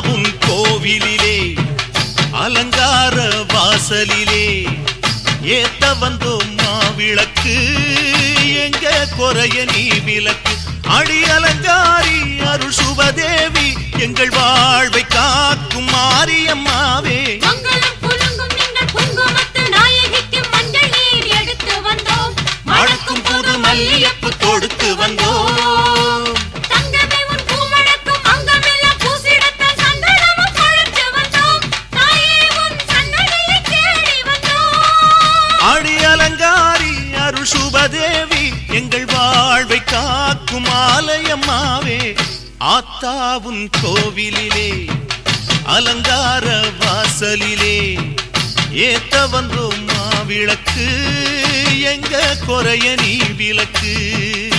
பாவும் கோவிலிலே அலங்கார வாசலிலே. ஏத்த வந்தோம் மாவிளக்கு எங்க குறைய நீ விளக்கு. அடி அலங்காரி அருள் சுபதேவி எங்கள் வாழ்வை காக்கும் மாரியம்மாவே. மணக்கும் புது மல்லியப்பு கொடுத்து வந்தோம். வாழ்வை காக்கும் ஆலயம்மாவே ஆத்தாவும் கோவிலிலே அலங்கார வாசலிலே. ஏத்த வந்தோம் மாவிளக்கு எங்க குறைய நீ விளக்கு.